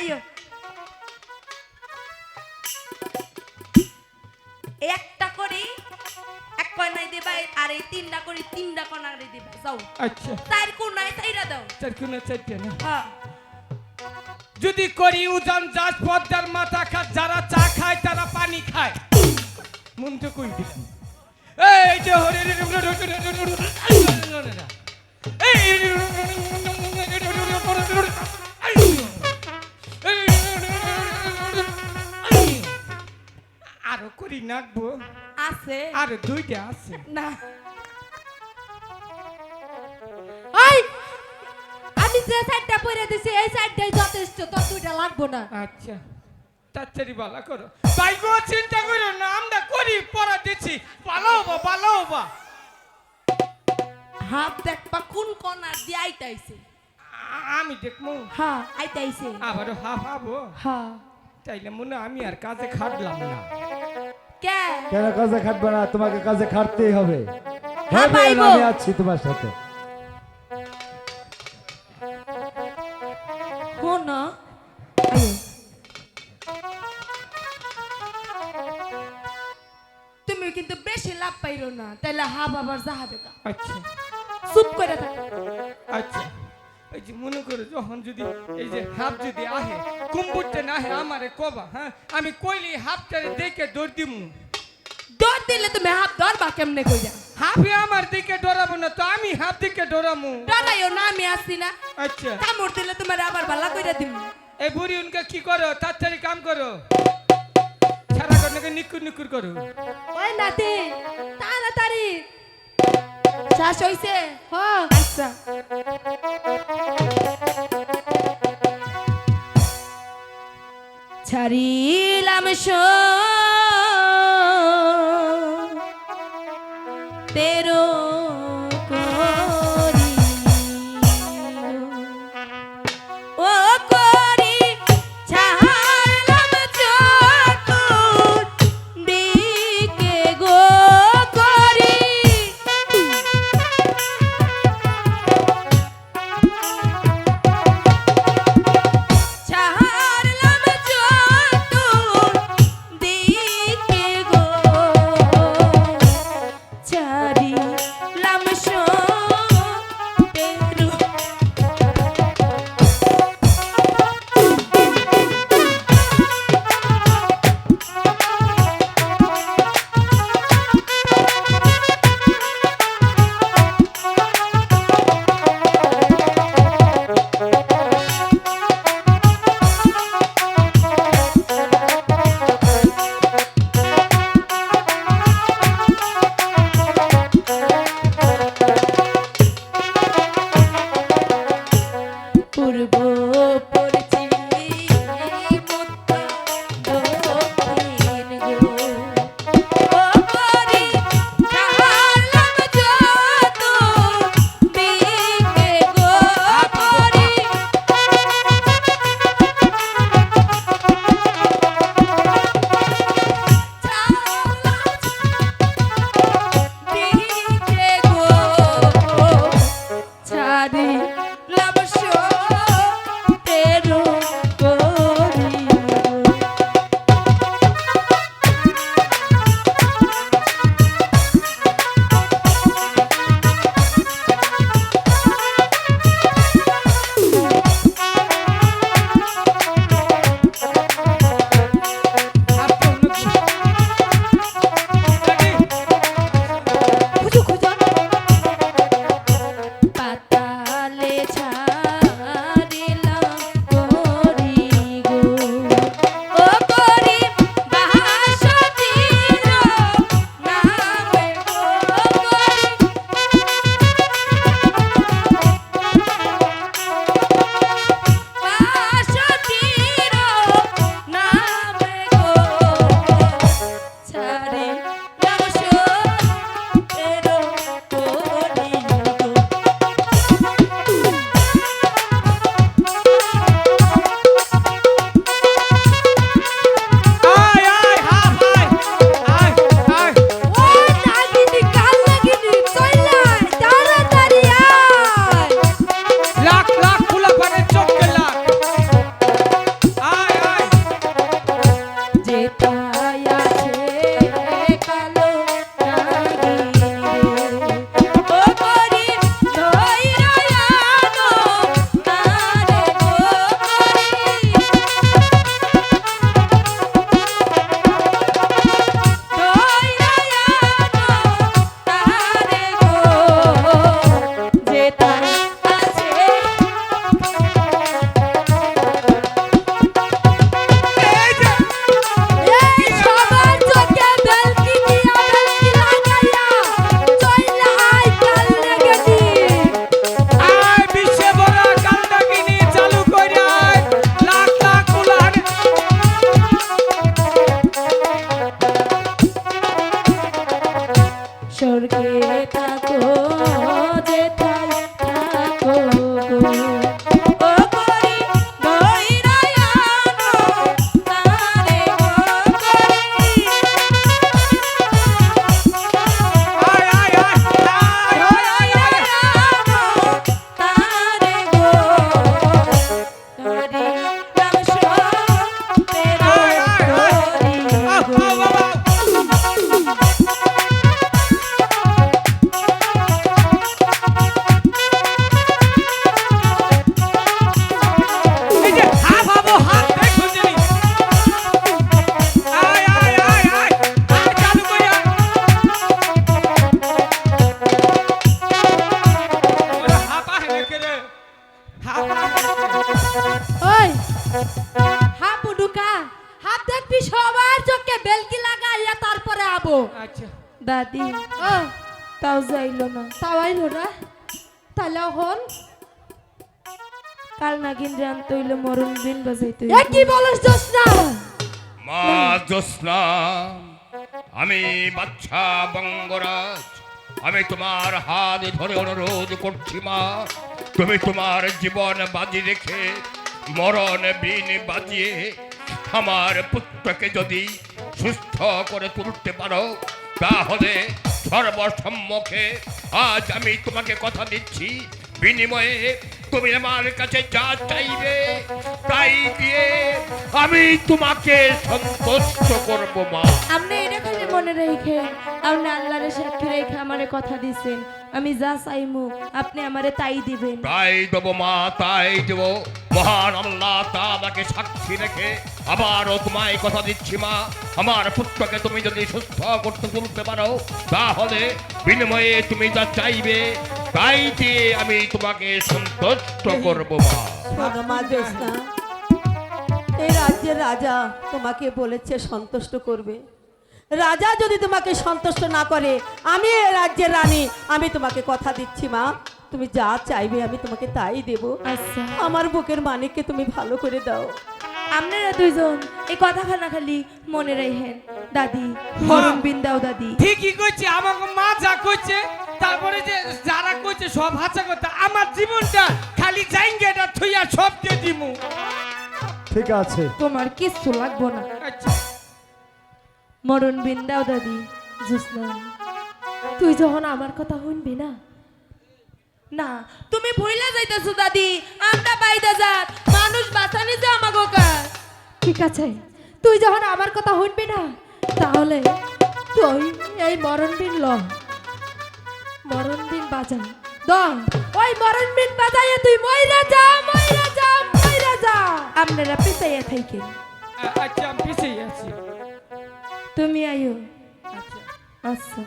আইও একটা করি এক কয়নাই দেবা আর এই তিনটা করি তিনটা কনারে দেবা যাও আচ্ছা চার কোনায় চাইরা দাও চার কোনায় চারটে না হ্যাঁ যদি করি উজান যাস পদ্মার মাথা খাত যারা চা খায় তারা পানি খায় মন তো কই দিল এই যে হরে এই করি নাকবো আছে আর দুইটা আছে না ওই আমি যে সাইডটা পরে দিছি এই সাইডটাই যথেষ্ট তোর দুইটা লাগবো না আচ্ছা তাড়াতাড়ি বালা করো ভাই গো চিন্তা করো না আমরা করি পড়া দিচ্ছি পালাও বা পালাও বা হাত দেখবা কোন কনার দিয়ে আইতাইছে আমি দেখব হ্যাঁ আইতাইছে আবারও হা হাবো হ্যাঁ তাইলে মনে আমি আর কাজে খাটলাম না কেন কাজে খাটবে না? তোমাকে কাজে খাটতেই হবে। হ্যাঁ। আমি আছি তোমার সাথে। না তুমি কিন্তু বেশি লাভ পাইরো না। তাইলে হা বাবার যাহাবে আচ্ছা। চুপ করে থাকো। যখন যদি এই যে হাফ যদি আহে কুম্বুরতে না আহে আমারে কবা হ্যাঁ? আমি কইলি হাফটারে দেখে দৌড় দিমু। দৌড় দিলে তুমি হাত ধরবা কেমনে কইরা? হাফে? আমার দিকে ডরাবো না তো আমি হাফ দিকে ডরামু। ডরাইও না আমি আসছি না। আচ্ছা। কামড় দিলে তোমার আবার ভালো কইরা দিম। এই বুড়ি উনকে কি করো? তাড়াতাড়ি কাম করো। সারা করলে নিকুর নিকুর করো। ওই নাতি তাড়াতাড়ি। শ্বাস হইছে? হ আচ্ছা। ছাড়িলাম শো তাও যাইলো না। তাওয়াইলো না? তাহলে হন কাল নাগিন রান তৈলে মরণ বিন বাজাইতে এ কি বলস জোসনা মা জ্যোৎস্না আমি বাচ্চা বঙ্গরাজ। আমি তোমার হাত ধরে অনুরোধ করছি মা। তুমি তোমার জীবন বাজি রেখে মরণ বিন বাজিয়ে আমার পুত্রকে যদি সুস্থ করে তুলতে পারো তাহলে সর্বসম্মুখে আজ আমি তোমাকে কথা দিচ্ছি। বিনিময়ে তুমি আমার কাছে যা চাইবে তাই দিয়ে আমি তোমাকে সন্তুষ্ট করব মা। আপনি এটা খালি মনে রেখে আপনি আল্লাহরে সাক্ষী রেখে আমারে কথা দিছেন। আমি যা চাইমু আপনি আমারে তাই দিবেন। তাই দেব মা তাই দেব। মহান আল্লাহ তা আমাকে সাক্ষী রেখে আবারও তোমায় কথা দিচ্ছি, মা। আমার পুত্রকে তুমি যদি সুস্থ করতে তুলতে পারো, তাহলে বিনিময়ে তুমি যা চাইবে, তাই দিয়ে আমি তোমাকে সন্তুষ্ট করব, মা। এই রাজ্যের রাজা তোমাকে বলেছে সন্তুষ্ট করবে। রাজা যদি তোমাকে সন্তুষ্ট না করে, আমি রাজ্যের রানী, আমি তোমাকে কথা দিচ্ছি, মা। তুমি যা চাইবে আমি তোমাকে তাই দেব। আচ্ছা। আমার বুকের মানিককে তুমি ভালো করে দাও। আপনারা দুইজন এই কথাখানা খালি মনে রাখেন। দাদি মরণ বিন দাও দাদি। ঠিকই কইছে আমাকে মা যা কইছে তারপরে যে যারা কইছে সব হাসা কথা আমার জীবনটা খালি জাইঙ্গেটা থইয়া সব দিয়ে দিমু। ঠিক আছে। তোমার কিচ্ছু লাগবো না। আচ্ছা। মরণ বিন দাও দাদি জুসনা তুই যখন আমার কথা শুনবি না না তুমি ভুইলা যাইতেছো দাদি আমরা বাইদা যাত মানুষ বাঁচানি যে আমাগো কাজ ঠিক আছে তুই যখন আমার কথা শুনবি না তাহলে তুই এই মরণ বিন ল। মরণ বিন বাজা দ ওই মরণ বিন বাজাইয়া তুই মইরা যা মইরা যা মইরা যা। আপনারা পেছাইয়া থাকেন আ- আচ্ছা আমি আছি। তুমি আইও। আচ্ছা। আচ্ছা।